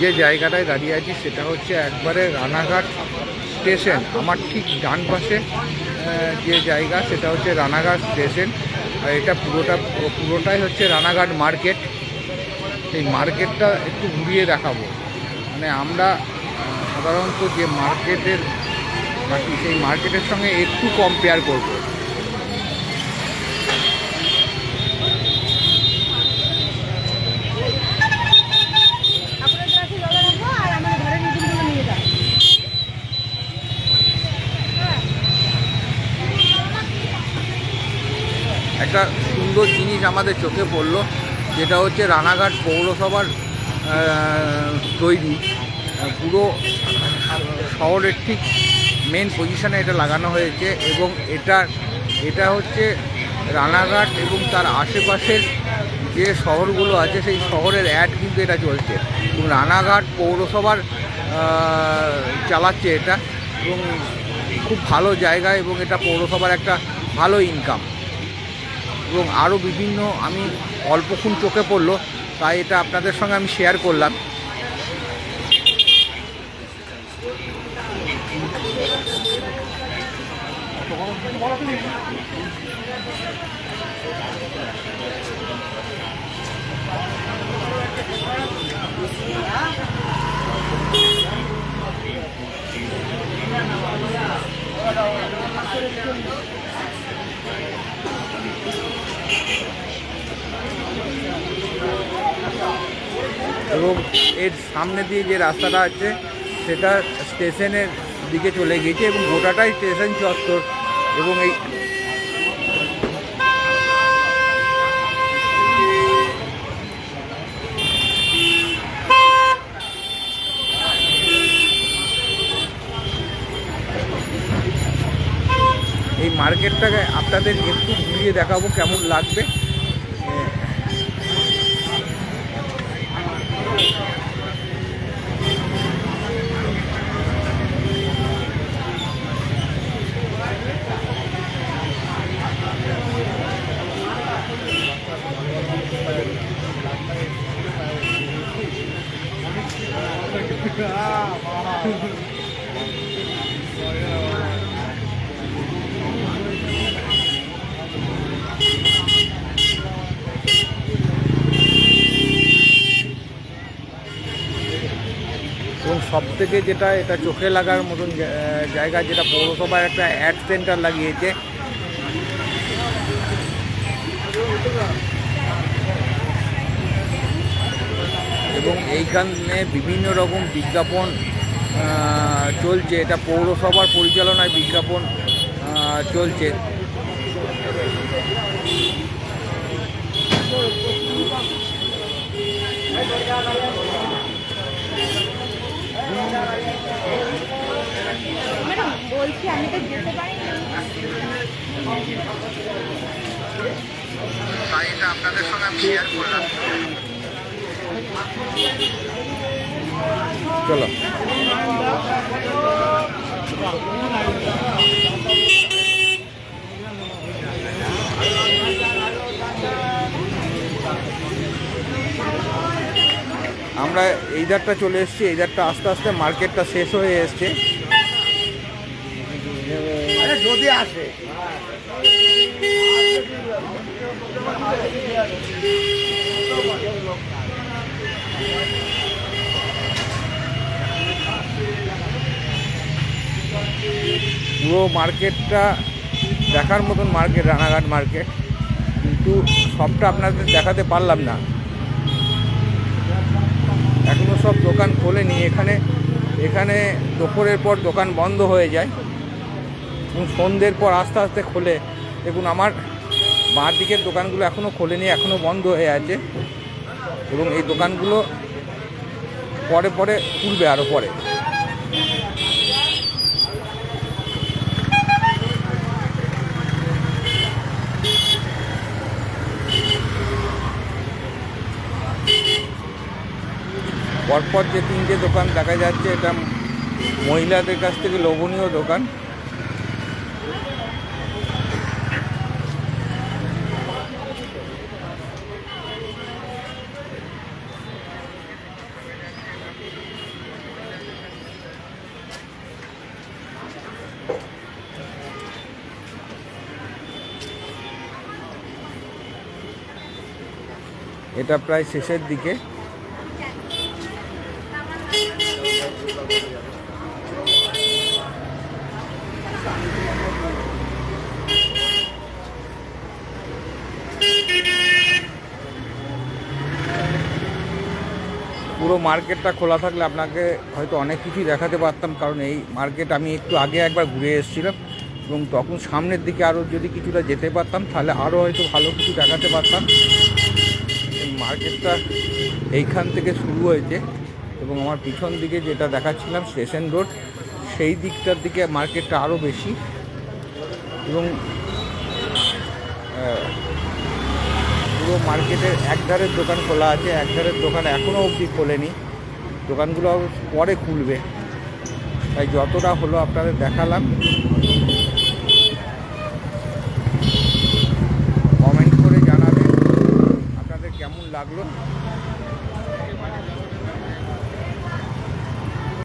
যে জায়গাটায় দাঁড়িয়ে আছি সেটা হচ্ছে একবারে রানাঘাট স্টেশন। আমার ঠিক ডান পাশে যে জায়গা সেটা হচ্ছে রানাঘাট স্টেশন। আর এটা পুরোটা, পুরোটাই হচ্ছে রানাঘাট মার্কেট। এই মার্কেটটা একটু ঘুরিয়ে দেখাবো। মানে আমরা সাধারণত যে মার্কেটের থাকি, সেই মার্কেটের সঙ্গে একটু কম্পেয়ার করব আপনাদের কাছে জলে রাখব আর আমার ঘরের নতুনগুলো নিয়ে যাও একটা সুন্দর জিনিস আমাদের চোখে পড়ল, যেটা হচ্ছে রানাঘাট পৌরসভার তৈরি। পুরো শহরের ঠিক মেন পজিশনে এটা লাগানো হয়েছে এবং এটা এটা হচ্ছে রানাঘাট এবং তার আশেপাশের যে শহরগুলো আছে, সেই শহরের অ্যাড কিন্তু এটা চলছে। এবং রানাঘাট পৌরসভার চালাচ্ছে এটা এবং খুব ভালো জায়গা এবং এটা পৌরসভার একটা ভালো ইনকাম এবং আরও বিভিন্ন আমি অল্পক্ষণ চোখে পড়ল তাই এটা আপনাদের সঙ্গে আমি শেয়ার করলাম। এবং এর সামনে দিয়ে যে রাস্তাটা আছে, সেটা স্টেশনের দিকে চলে গিয়েছে এবং গোটাটাই স্টেশন চত্বর এবং এই এই মার্কেটটাকে আপনাদের একটু ঘুরিয়ে দেখাবো কেমন লাগবে। এবং সব থেকে যেটা এটা চোখে লাগার মতন জায়গা যেটা পৌরসভার একটা অ্যাড সেন্টার লাগিয়েছে। এবং এইখানে বিভিন্ন রকম বিজ্ঞাপন চলছে। এটা পৌরসভার পরিচালনায় বিজ্ঞাপন চলছে। ম্যাডাম বলছি আমি তো যেতে পারি না আপনাদের সঙ্গে আমি শেয়ার করলাম। চলো। আমরা এই ধারটা চলে এসেছি এই ধারটা আস্তে আস্তে মার্কেটটা শেষ হয়ে এসছে। যদি আসে। পুরো মার্কেটটা দেখার মতন মার্কেট রানাঘাট মার্কেট। কিন্তু সবটা আপনাদের দেখাতে পারলাম না। সব দোকান খোলেনি এখানে এখানে দুপুরের পর দোকান বন্ধ হয়ে যায়। এবং সন্ধ্যের পর আস্তে আস্তে খোলে। দেখুন, আমার বাঁ দিকের দোকানগুলো এখনও খোলেনি এখনও বন্ধ হয়ে আছে। এবং এই দোকানগুলো পরে পরে খুলবে আরও পরে। পরপর যে তিনটে দোকান দেখা যাচ্ছে, এটা মহিলাদের কাছ থেকে লোভনীয় দোকান। এটা প্রায় শেষের দিকে। পুরো মার্কেটটা খোলা থাকলে আপনাকে হয়তো অনেক কিছুই দেখাতে পারতাম, কারণ এই মার্কেট আমি একটু আগে একবার ঘুরে এসেছিলাম এবং তখন সামনের দিকে আরও যদি কিছুটা যেতে পারতাম, তাহলে আরও হয়তো ভালো কিছু দেখাতে পারতাম। মার্কেটটা এইখান থেকে শুরু হয়েছে এবং আমার পিছন দিকে যেটা দেখাচ্ছিলাম, স্টেশন রোড, সেই দিকটার দিকে মার্কেটটা আরও বেশি এবং পুরো মার্কেটের একধারের দোকান খোলা আছে, একধারের দোকান এখনও অবধি খোলেনি। দোকানগুলো পরে খুলবে। তাই যতটা হলো আপনাদের দেখালাম। কমেন্ট করে জানাবেন আপনাদের কেমন লাগল।